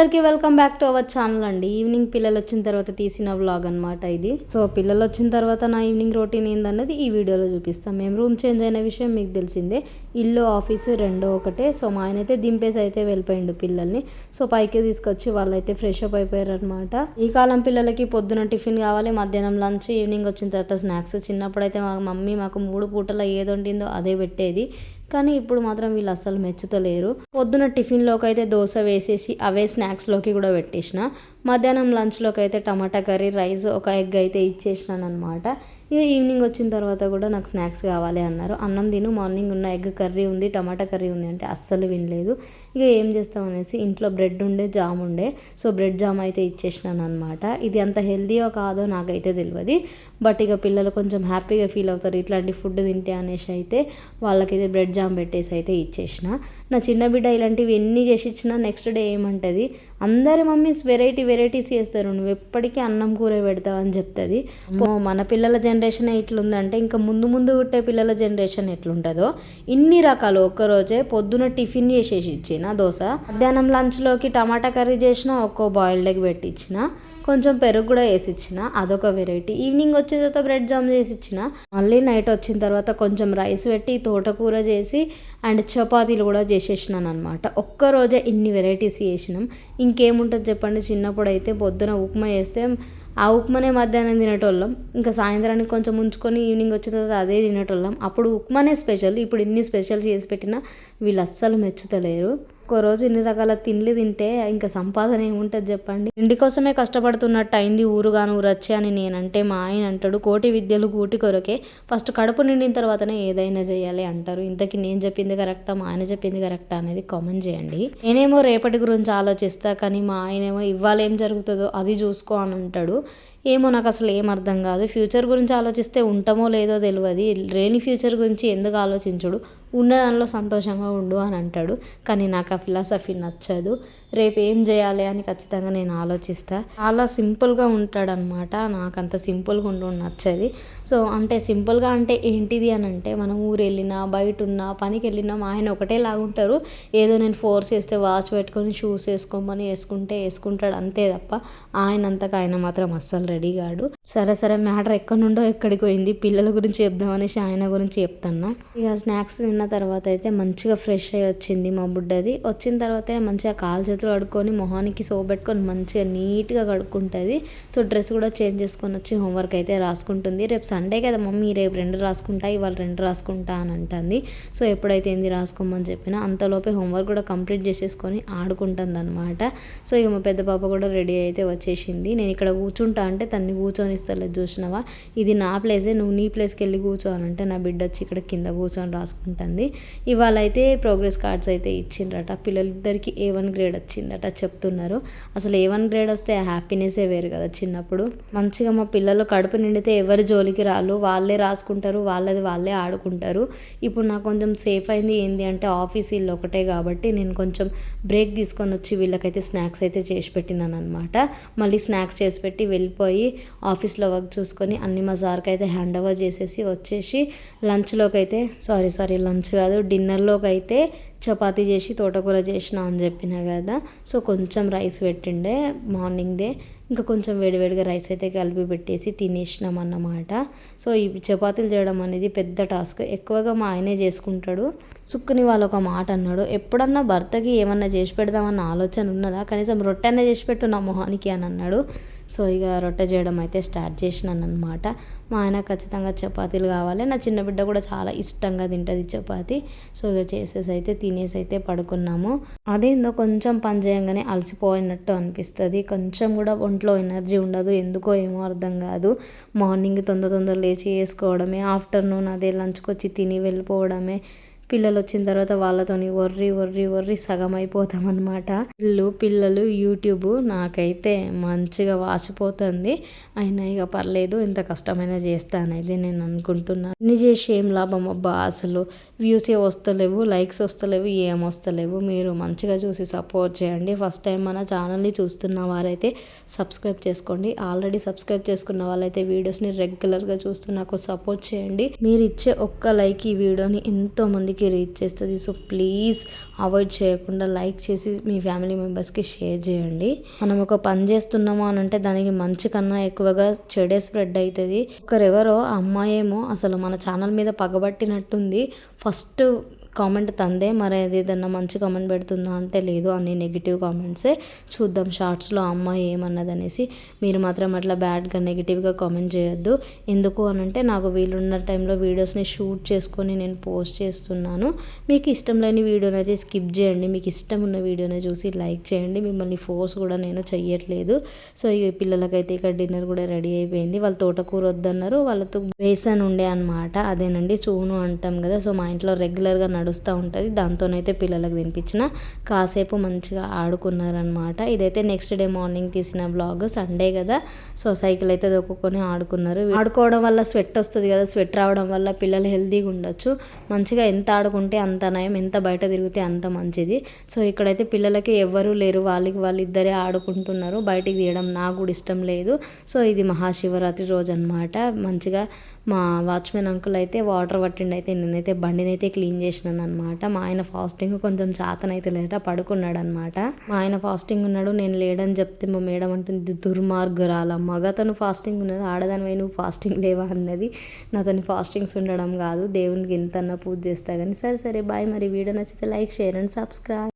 అందరికీ welcome back to our channel అండి. Evening పిల్లలు వచ్చిన తర్వాత తీసిన వ్లాగ్ అనమాట ఇది. సో పిల్లలు వచ్చిన తర్వాత నా ఈవినింగ్ రొటీన్ ఏందన్నది ఈ వీడియోలో చూపిస్తాం. మేము రూమ్ చేంజ్ అయిన విషయం మీకు తెలిసిందే. ఇల్లు ఆఫీసు రెండో ఒకటే. సో మా ఆయన అయితే దింపేసి అయితే వెళ్ళిపోయిండు పిల్లల్ని. సో పైకి తీసుకొచ్చి వాళ్ళైతే ఫ్రెష్ అప్ అయిపోయారు అనమాట ఈ కాలం పిల్లలకి పొద్దున టిఫిన్ కావాలి మధ్యాహ్నం లంచ్ ఈవినింగ్ వచ్చిన తర్వాత స్నాక్స్. చిన్నప్పుడైతే మా మమ్మీ మాకు మూడు పూటల ఏది వండిందో అదే పెట్టేది. కానీ ఇప్పుడు మాత్రం వీళ్ళు అస్సలు మెచ్చుతలేరు. పొద్దున టిఫిన్లోకి అయితే దోశ వేసేసి అవే స్నాక్స్లోకి కూడా పెట్టేసిన. మధ్యాహ్నం లంచ్లోకి అయితే టమాటా కర్రీ రైస్ ఒక ఎగ్ అయితే ఇచ్చేసినాను అనమాట ఇక ఈవినింగ్ వచ్చిన తర్వాత కూడా నాకు స్నాక్స్ కావాలి అన్నారు. అన్నం తిను మార్నింగ్ ఉన్న ఎగ్ కర్రీ ఉంది టమాటా కర్రీ ఉంది అంటే అస్సలు వినలేదు. ఇక ఏం చేస్తాం అనేసి ఇంట్లో బ్రెడ్ ఉండే జామ్ ఉండే. సో బ్రెడ్ జామ్ అయితే ఇచ్చేసినాను అనమాట ఇది అంత హెల్తీయో కాదో నాకైతే తెలియదు బట్ ఇక పిల్లలు కొంచెం హ్యాపీగా ఫీల్ అవుతారు. ఇట్లాంటి ఫుడ్ తింటే అనేసి అయితే వాళ్ళకైతే బ్రెడ్ జామ్ పెట్టేసి అయితే ఇచ్చేసిన. నా చిన్న బిడ్డ ఇలాంటివి ఎన్ని చేసి ఇచ్చినా నెక్స్ట్ డే ఏమంటుంది? అందరి మమ్మీస్ వెరైటీ వెరైటీస్ చేస్తారు. నువ్వు ఎప్పటికీ అన్నం కూర పెడతావు అని చెప్తుంది. మన పిల్లల జనరేషన్ ఎట్లుందంటే ఇంకా ముందు ముందు పుట్టే పిల్లల జనరేషన్ ఎట్లుంటుందో ఇన్ని రకాలు. ఒక్కరోజే పొద్దున టిఫిన్ చేసేసి ఇచ్చిన దోశ మధ్యాహ్నం లంచ్లోకి టమాటా కర్రీ చేసిన ఒక్కో బాయిల్డ్ ఎగ్ పెట్టించిన కొంచెం పెరుగు కూడా వేసి ఇచ్చిన అదొక వెరైటీ ఈవినింగ్ వచ్చిన తర్వాత బ్రెడ్ జామ్ చేసి ఇచ్చిన మళ్ళీ నైట్ వచ్చిన తర్వాత కొంచెం రైస్ పెట్టి తోటకూర చేసి అండ్ చపాతీలు కూడా చేసేసినాను అనమాట ఒక్కరోజే ఇన్ని వెరైటీస్ చేసినాం. ఇంకేముంటుంది చెప్పండి? చిన్నప్పుడు అయితే పొద్దున ఉప్మా చేస్తే ఆ ఉప్మానే మధ్యాహ్నం తినేటోళ్ళం. ఇంకా సాయంత్రానికి కొంచెం ఉంచుకొని ఈవినింగ్ వచ్చిన తర్వాత అదే తినేటోళ్ళం. అప్పుడు ఉప్మానే స్పెషల్ ఇప్పుడు ఇన్ని స్పెషల్స్ చేసి పెట్టినా వీళ్ళు అస్సలు మెచ్చుతలేరు. ఒక్కో రోజు ఇన్ని రకాల తిండి తింటే ఇంకా సంపాదన ఏముంటుంది చెప్పండి? ఇంటి కోసమే కష్టపడుతున్నట్టు అయింది ఊరుగాను ఊరొచ్చే అని నేనంటే మా ఆయన అంటాడు కోటి విద్యలు కూటి కొరకే ఫస్ట్ కడుపు నిండిన తర్వాతనే ఏదైనా చేయాలి అంటారు. ఇంతకీ నేను చెప్పింది కరెక్టా? మా ఆయన చెప్పింది కరెక్టా అనేది కామెంట్ చేయండి. నేనేమో రేపటి గురించి ఆలోచిస్తా కానీ మా ఆయనేమో ఇవాళ ఏం జరుగుతుందో అది చూసుకో అని అంటాడు. ఏమో నాకు అసలు ఏం అర్థం కాదు. ఫ్యూచర్ గురించి ఆలోచిస్తే ఉంటామో లేదో తెలియదు రేని ఫ్యూచర్ గురించి ఎందుకు ఆలోచించుడు? ఉన్న దానిలో సంతోషంగా ఉండు అని అంటాడు. కానీ నాకు ఆ ఫిలాసఫీ నచ్చదు. రేపు ఏం చేయాలి అని ఖచ్చితంగా నేను ఆలోచిస్తా. చాలా సింపుల్గా ఉంటాడనమాట నాకు అంత సింపుల్గా ఉండు నచ్చది. సో అంటే సింపుల్గా అంటే ఏంటిది అని అంటే మనం ఊరు వెళ్ళినా బయట ఉన్నా పనికి వెళ్ళినా మా ఆయన ఒకటే లాగుంటారు ఏదో నేను ఫోర్స్ చేస్తే వాచ్ పెట్టుకొని షూస్ వేసుకోమని వేసుకుంటే వేసుకుంటాడు అంతే తప్ప ఆయన అంతకు ఆయన మాత్రం అస్సలు రెడీ కాడు. సరే సరే మ్యాటర్ ఎక్కడి నుండో ఎక్కడికి పోయింది. పిల్లల గురించి చెప్దామనేసి ఆయన గురించి చెప్తాను ఇక స్నాక్స్ తిన్న తర్వాత అయితే మంచిగా ఫ్రెష్ అయ్యి వచ్చింది మా బుడ్డది. వచ్చిన తర్వాత మంచిగా కాలు చేతులు కడుక్కొని మొహానికి సో పెట్టుకొని మంచిగా నీట్గా కడుక్కుంటుంది. సో డ్రెస్ కూడా చేంజ్ చేసుకొని వచ్చి హోంవర్క్ అయితే రాసుకుంటుంది. రేపు సండే కదా మమ్మీ రేపు రెండు రాసుకుంటా ఇవాళ రెండు రాసుకుంటా అని అంటుంది. సో ఎప్పుడైతే ఏంది రాసుకోమని చెప్పినా అంతలోపే హోంవర్క్ కూడా కంప్లీట్ చేసేసుకొని ఆడుకుంటుంది అనమాట సో ఇక మా పెద్ద పాప కూడా రెడీ అయితే వచ్చేసింది. నేను ఇక్కడ కూర్చుంటా అంటే తన్ని కూర్చొని ఇస్తలేదు చూసినావా? ఇది నా ప్లేసే నువ్వు నీ ప్లేస్కి వెళ్ళి కూర్చో అని అంటే నా బిడ్డ వచ్చి ఇక్కడ కింద కూర్చొని రాసుకుంటాను రాసుకుంటుంది ఇవాళ అయితే ప్రోగ్రెస్ కార్డ్స్ అయితే ఇచ్చిండ్రట. పిల్లలిద్దరికీ ఏ వన్ గ్రేడ్ వచ్చిందట చెప్తున్నారు. అసలు ఏ వన్ గ్రేడ్ వస్తే హ్యాపీనెస్సే వేరు కదా చిన్నప్పుడు. మంచిగా మా పిల్లలు కడుపు నిండితే ఎవరి జోలికి రాళ్ళు? వాళ్ళే రాసుకుంటారు వాళ్ళది వాళ్ళే ఆడుకుంటారు. ఇప్పుడు నాకు కొంచెం సేఫ్ అయింది. ఏంటి అంటే ఆఫీస్ ఇల్లు ఒకటే కాబట్టి నేను కొంచెం బ్రేక్ తీసుకొని వచ్చి వీళ్ళకైతే స్నాక్స్ అయితే చేసి పెట్టినాను అనమాట మళ్ళీ స్నాక్స్ చేసి పెట్టి వెళ్ళిపోయి ఆఫీస్లో వర్క్ చూసుకొని అన్ని మా సార్కి అయితే హ్యాండ్ ఓవర్ చేసేసి వచ్చేసి లంచ్లోకి అయితే సారీ సారీ లంచ్ కాదు డిన్నర్లోకి అయితే చపాతీ చేసి తోటకూర చేసిన అని చెప్పిన కదా. సో కొంచెం రైస్ పెట్టిండే మార్నింగ్దే ఇంకా కొంచెం వేడివేడిగా రైస్ అయితే కలిపి పెట్టేసి తినేసినాం అన్నమాట. సో ఈ చపాతీలు చేయడం అనేది పెద్ద టాస్క్. ఎక్కువగా మా ఆయనే చేసుకుంటాడు. సుక్కుని వాళ్ళు ఒక మాట అన్నాడు ఎప్పుడన్నా భర్తకి ఏమన్నా చేసి పెడదామన్న ఆలోచన ఉన్నదా? కనీసం రొట్టె అయినా చేసి పెట్టు నా మొహానికి అని అన్నాడు. సో ఇక రొట్టె చేయడం అయితే స్టార్ట్ చేసినాను అనమాట మా ఆయన ఖచ్చితంగా చపాతీలు కావాలి. నా చిన్న బిడ్డ కూడా చాలా ఇష్టంగా తింటుంది చపాతి. సో ఇక చేసేసి అయితే తినేసి అయితే పడుకున్నాము. అదేందో కొంచెం పని చేయంగానే అలసిపోయినట్టు అనిపిస్తుంది. కొంచెం కూడా ఒంట్లో ఎనర్జీ ఉండదు. ఎందుకో ఏమో అర్థం కాదు. మార్నింగ్ తొందర తొందర లేచి వేసుకోవడమే ఆఫ్టర్నూన్ అదే లంచ్కి వచ్చి తిని వెళ్ళిపోవడమే. పిల్లలు వచ్చిన తర్వాత వాళ్ళతోని వర్రి వర్రి వర్రి సగం అయిపోతాం అనమాట ఇల్లు పిల్లలు యూట్యూబ్ నాకైతే మంచిగా వాచిపోతుంది. అయినా ఇక పర్లేదు ఇంత కష్టమైన చేస్తానైతే నేను అనుకుంటున్నాను ఇన్ని చేసి ఏం లాభం అబ్బా అసలు. వ్యూసే వస్తలేవు లైక్స్ వస్తలేవు ఏం వస్తలేవు. మీరు మంచిగా చూసి సపోర్ట్ చేయండి. ఫస్ట్ టైం మన ఛానల్ని చూస్తున్న వారైతే సబ్స్క్రైబ్ చేసుకోండి. ఆల్రెడీ సబ్స్క్రైబ్ చేసుకున్న వాళ్ళైతే వీడియోస్ని రెగ్యులర్గా చూస్తూ నాకు సపోర్ట్ చేయండి. మీరు ఇచ్చే ఒక్క లైక్ ఈ వీడియోని ఎంతో మందికి రీచ్ చేస్తుంది. సో ప్లీజ్ అవాయిడ్ చేయకుండా లైక్ చేసి మీ ఫ్యామిలీ మెంబర్స్కి షేర్ చేయండి. మనం ఒక పని చేస్తున్నాము అని అంటే దానికి మంచి కన్నా ఎక్కువగా చెడే స్ప్రెడ్ అవుతుంది. ఒకరెవరో ఆ అసలు మన ఛానల్ మీద పగబట్టినట్టుంది. First comment తందే. మరి అది ఏదన్నా మంచి కామెంట్ పెడుతుందా అంటే లేదు అన్ని నెగిటివ్ కామెంట్సే చూద్దాం షార్ట్స్లో అమ్మాయి ఏమన్నది అనేసి మీరు మాత్రం అట్లా బ్యాడ్గా నెగిటివ్గా కామెంట్ చేయొద్దు. ఎందుకు అని అంటే నాకు వీలున్న టైంలో వీడియోస్ని షూట్ చేసుకొని నేను పోస్ట్ చేస్తున్నాను. మీకు ఇష్టం లేని వీడియోని అయితే స్కిప్ చేయండి. మీకు ఇష్టం ఉన్న వీడియోని చూసి లైక్ చేయండి. మిమ్మల్ని ఫోర్స్ కూడా నేను చెయ్యట్లేదు. సో ఈ పిల్లలకైతే ఇక్కడ డిన్నర్ కూడా రెడీ అయిపోయింది. వాళ్ళు తోటకూర వద్దన్నారు. వాళ్ళతో బేసన్ ఉండే అనమాట అదేనండి చూను అంటాం కదా. సో మా ఇంట్లో రెగ్యులర్గా నడుస్తూ ఉంటుంది. దాంతోనైతే పిల్లలకు తినిపించిన. కాసేపు మంచిగా ఆడుకున్నారనమాట ఇదైతే నెక్స్ట్ డే మార్నింగ్ తీసిన బ్లాగ్. సండే కదా. సో సైకిల్ అయితే దొక్కుకొని ఆడుకున్నారు. ఆడుకోవడం వల్ల స్వెట్ వస్తుంది కదా. స్వెట్ రావడం వల్ల పిల్లలు హెల్తీగా ఉండొచ్చు. మంచిగా ఎంత ఆడుకుంటే అంత నయం. ఎంత బయట తిరిగితే అంత మంచిది. సో ఇక్కడైతే పిల్లలకి ఎవ్వరూ లేరు. వాళ్ళకి వాళ్ళు ఇద్దరే ఆడుకుంటున్నారు. బయటికి తీయడం నాకు కూడా ఇష్టం లేదు. సో ఇది మహాశివరాత్రి రోజు అనమాట మంచిగా మా వాచ్మెన్ అంకుల్ అయితే వాటర్ పట్టిండి అయితే నేనైతే బండినైతే క్లీన్ చేసిన చేసినాను అనమాట మా ఆయన ఫాస్టింగ్ కొంచెం చాతనైతే లేట పడుకున్నాడు అనమాట మా ఆయన ఫాస్టింగ్ ఉన్నాడు నేను లేడని చెప్తే మా మేడం అంటుంది దుర్మార్గురాల. మగతను ఫాస్టింగ్ ఉన్నది ఆడదానివై నువ్వు ఫాస్టింగ్ లేవా? అన్నది. నాతోని ఫాస్టింగ్స్ ఉండడం కాదు దేవునికి ఇంతన్నా పూజ చేస్తా కానీ. సరే సరే బాయ్. మరి వీడియో నచ్చితే లైక్ షేర్ అండ్ సబ్స్క్రైబ్.